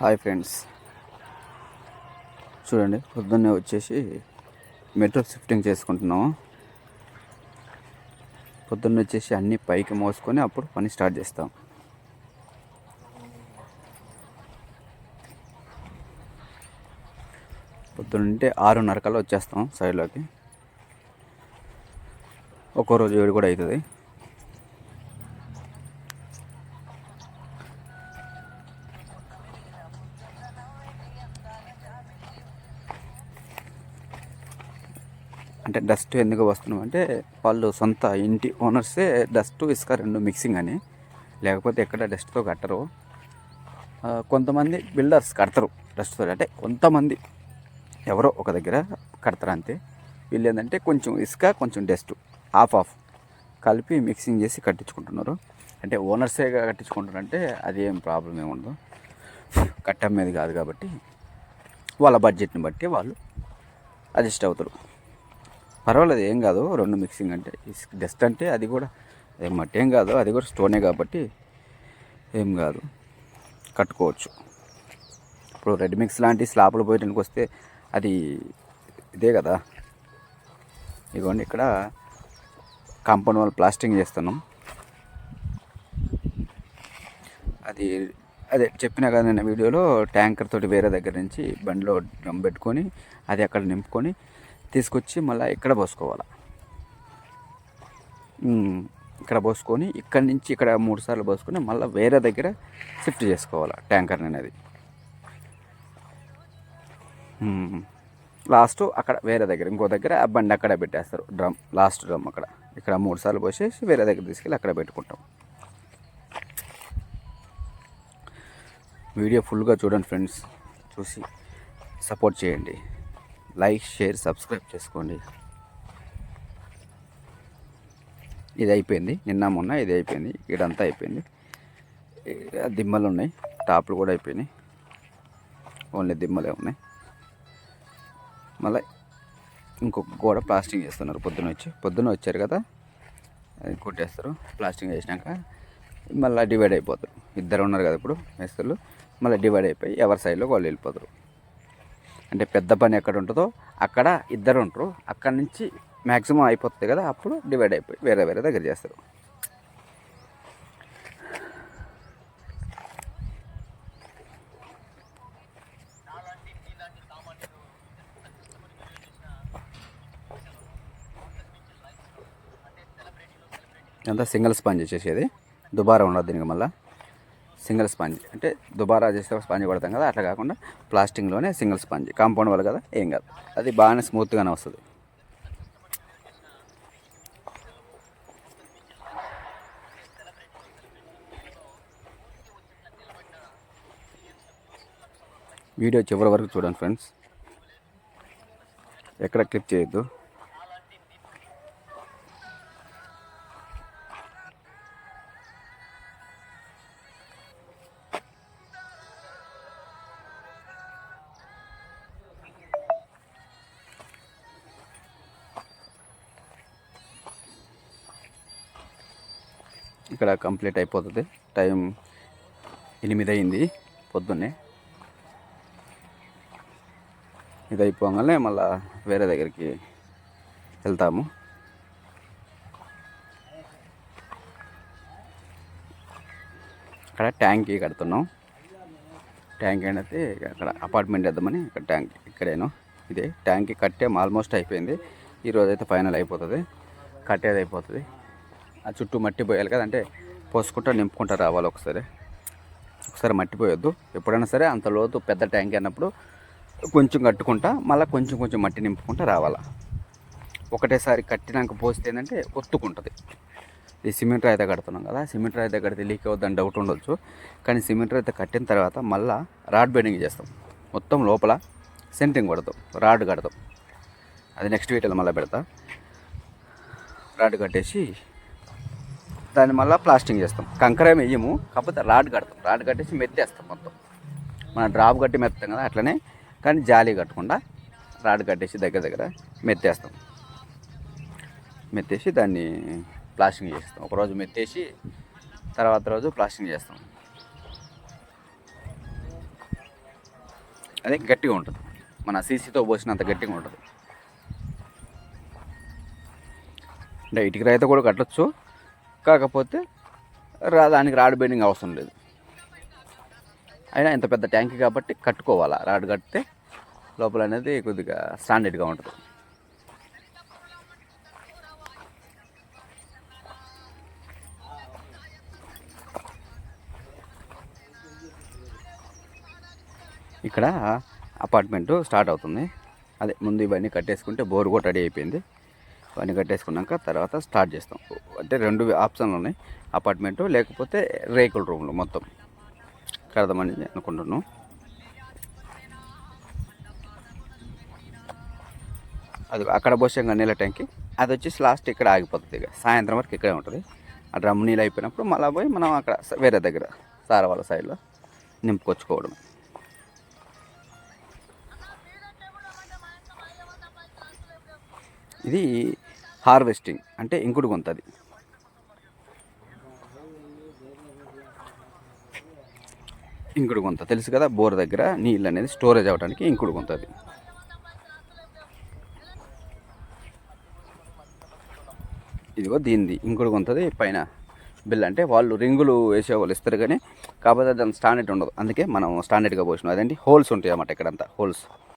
Hi friends. చూడండి పొద్దున్నే వచ్చేసి మెట్రో షిఫ్టింగ్ చేసుకుంటున్నాము. పొద్దున్న వచ్చేసి అన్ని పైకి మోసుకొని అప్పుడు పని స్టార్ట్ చేస్తాం. పొద్దున్నంటే ఆరున్నర కల్లా వచ్చేస్తాం సైడ్లోకి. ఒక్కో రోజు ఏడు కూడా అవుతుంది అంటే డస్ట్ ఎందుకు వస్తున్నాం అంటే వాళ్ళు సొంత ఇంటి ఓనర్సే డస్ట్ ఇసుక రెండు మిక్సింగ్ అని. లేకపోతే ఎక్కడ డస్ట్తో కట్టరు. కొంతమంది బిల్డర్స్ కడతారు డస్ట్తో అంటే కొంతమంది ఎవరో ఒక దగ్గర కడతారు అంతే. వీళ్ళు ఏంటంటే కొంచెం ఇసుక కొంచెం డస్ట్ ఆఫ్ ఆఫ్ కలిపి మిక్సింగ్ చేసి కట్టించుకుంటున్నారు. అంటే ఓనర్సే కట్టించుకుంటారు అంటే అది ఏం ప్రాబ్లం ఏమి ఉండదు. కట్టం మీద కాదు కాబట్టి వాళ్ళ బడ్జెట్ని బట్టి వాళ్ళు అడ్జస్ట్ అవుతారు. పర్వాలేదు ఏం కాదు. రెండు మిక్సింగ్ అంటే డస్ట్ అంటే అది కూడా ఏం మట్టి ఏం కాదు. అది కూడా స్టోనే కాబట్టి ఏం కాదు. కట్టుకోవచ్చు. ఇప్పుడు రెడ్ మిక్స్ లాంటి స్లాపులు పోయడానికి వస్తే అది ఇదే కదా. ఇదిగోండి ఇక్కడ కాంపౌండ్ వాళ్ళు ప్లాస్టింగ్ చేస్తున్నాం. అది అదే చెప్పిన కదా నేను వీడియోలో ట్యాంకర్ తోటి వేరే దగ్గర నుంచి బండిలో డ్రమ్ పెట్టుకొని అది అక్కడ నింపుకొని తీసుకొచ్చి మళ్ళీ ఇక్కడ పోసుకోవాలి. ఇక్కడ పోసుకొని ఇక్కడ నుంచి ఇక్కడ మూడు సార్లు పోసుకొని మళ్ళీ వేరే దగ్గర షిఫ్ట్ చేసుకోవాలి ట్యాంకర్ అనేది. లాస్ట్ అక్కడ వేరే దగ్గర ఇంకో దగ్గర ఆ బండి అక్కడ పెట్టేస్తారు. డ్రమ్ లాస్ట్ డ్రమ్ అక్కడ. ఇక్కడ మూడు సార్లు పోసేసి వేరే దగ్గర తీసుకెళ్ళి అక్కడ పెట్టుకుంటాం. వీడియో ఫుల్గా చూడండి ఫ్రెండ్స్. చూసి సపోర్ట్ చేయండి. లైక్ షేర్ సబ్స్క్రైబ్ చేసుకోండి. ఇది అయిపోయింది. నిన్న మొన్న ఇది అయిపోయింది. ఇక్కడంతా అయిపోయింది. దిమ్మలు ఉన్నాయి. టాప్లు కూడా అయిపోయినాయి. ఓన్లీ దిమ్మలే ఉన్నాయి. మళ్ళీ ఇంకొక గోడ ప్లాస్టింగ్ చేస్తున్నారు పొద్దున వచ్చి. పొద్దున వచ్చారు కదా? అది కొట్టేస్తారు. ప్లాస్టింగ్ చేసినాక మళ్ళీ డివైడ్ అయిపోతారు. ఇద్దరు ఉన్నారు కదా ఇప్పుడు మేస్తలు మళ్ళీ డివైడ్ అయిపోయి ఎవరి సైడ్లో వాళ్ళు వెళ్ళిపోతారు. అంటే పెద్ద పని ఎక్కడ ఉంటుందో అక్కడ ఇద్దరు ఉంటారు. అక్కడ నుంచి మ్యాక్సిమం అయిపోతుంది కదా అప్పుడు డివైడ్ అయిపోయి వేరే వేరే దగ్గర చేస్తారు. అంతా సింగిల్ స్పాంజ్ చేసేది. దుబారా ఉండదు దీనికి మళ్ళీ. Single sponge. అంటే దుబారా చేస్తే స్పాంజ్ కొడతాం కదా అట్లా కాకుండా ప్లాస్టింగ్లోనే సింగిల్ స్పాంజ్. కాంపౌండ్ వల్ల కదా ఏం కాదు. అది బాగానే స్మూత్గానే వస్తుంది. వీడియో చివరి వరకు చూడండి ఫ్రెండ్స్. ఎక్కడ క్లిక్ చేయొద్దు. ఇక్కడ కంప్లీట్ అయిపోతుంది. టైం ఎనిమిది అయింది పొద్దున్నే. ఇది అయిపోగానే మళ్ళా వేరే దగ్గరికి వెళ్తాము. అక్కడ ట్యాంక్ కడుతున్నాం. ట్యాంక్ అయితే అక్కడ అపార్ట్మెంట్ వేద్దామని ఇక్కడ ట్యాంక్ ఇక్కడేను ఇదే ట్యాంక్ కట్టే ఆల్మోస్ట్ అయిపోయింది. ఈరోజు అయితే ఫైనల్ అయిపోతుంది. కట్టేది అయిపోతుంది. ఆ చుట్టూ మట్టి పోయాలి కదా అంటే పోసుకుంటా నింపుకుంటా రావాలి ఒకసారి. ఒకసారి మట్టి పోయొద్దు. ఎప్పుడైనా సరే అంత లోతు పెద్ద ట్యాంక్ అన్నప్పుడు కొంచెం కట్టుకుంటా మళ్ళీ కొంచెం కొంచెం మట్టి నింపుకుంటా రావాలా. ఒకటేసారి కట్టినాక పోస్తే ఏంటంటే ఒత్తుకుంటుంది. ఈ సిమెంట్ రాయితే కడుతున్నాం కదా సిమెంట్ రాయితే కడితే లీక్ అవుద్దని డౌట్ ఉండొచ్చు. కానీ సిమెంట్ రాయితే కట్టిన తర్వాత మళ్ళీ రాడ్ బెండింగ్ చేస్తాం. మొత్తం లోపల సెంటింగ్ కొడతాం రాడ్ కడతాం. అది నెక్స్ట్ వీటిలో మళ్ళీ పెడతా. రాడ్ కట్టేసి దాన్ని మళ్ళీ ప్లాస్టింగ్ చేస్తాం. కంకర వేయము కాకపోతే రాడ్ కడతాం. రాడ్ కట్టేసి మెత్తేస్తాం మొత్తం. మన డ్రాప్ కట్టి మెత్తాం కదా అట్లనే. కానీ జాలీ కట్టకుండా రాడ్ కట్టేసి దగ్గర దగ్గర మెత్తేస్తాం. మెత్తేసి దాన్ని ప్లాస్టింగ్ చేస్తాం. ఒకరోజు మెత్తేసి తర్వాత రోజు ప్లాస్టింగ్ చేస్తాం. అది గట్టిగా ఉంటుంది. మన సీసీతో పోసినంత గట్టిగా ఉంటుంది. అంటే ఇటుక కూడా కట్టొచ్చు. కాకపోతే రా దానికి రాడ్ బెండింగ్ అవసరం లేదు. అయినా ఇంత పెద్ద ట్యాంక్ కాబట్టి కట్టుకోవాలా. రాడ్ కడితే లోపల అనేది కొద్దిగా స్టాండర్డ్గా ఉంటుంది. ఇక్కడ అపార్ట్మెంటు స్టార్ట్ అవుతుంది. అదే ముందు ఇవన్నీ కట్టేసుకుంటే బోర్ కూడా రెడీ అయిపోయింది. అవన్నీ కట్టేసుకున్నాక తర్వాత స్టార్ట్ చేస్తాం. అంటే రెండు ఆప్షన్లు ఉన్నాయి. అపార్ట్మెంటు లేకపోతే రేకుల రూమ్లు మొత్తం. కడదామని అనుకుంటున్నాం. అది అక్కడ పోసాం నీళ్ళ ట్యాంక్కి అది వచ్చేసి లాస్ట్ ఇక్కడ ఆగిపోతుంది ఇక. సాయంత్రం వరకు ఇక్కడే ఉంటుంది. ఆ డ్రమ్ నీళ్ళు అయిపోయినప్పుడు మళ్ళీ పోయి మనం అక్కడ వేరే దగ్గర సార వాళ్ళ సైడ్లో నింపుకొచ్చుకోవడం ఇది హార్వెస్టింగ్ అంటే ఇంకుడు గుంతది. ఇంకుడు గుంత తెలుసు కదా? బోర్ దగ్గర నీళ్ళు అనేది స్టోరేజ్ అవ్వడానికి ఇంకుడు గుంత ఇదిగో దీనిది ఇంకుడు గుంతది. పైన బిల్ అంటే వాళ్ళు రింగులు వేసే వాళ్ళు ఇస్తారు కానీ కాకపోతే దాని స్టాండర్డ్ ఉండదు. అందుకే మనం స్టాండర్డ్గా పోసినాం. అదేంటి? హోల్స్ ఉంటాయి అన్నమాట ఇక్కడంతా. హోల్స్.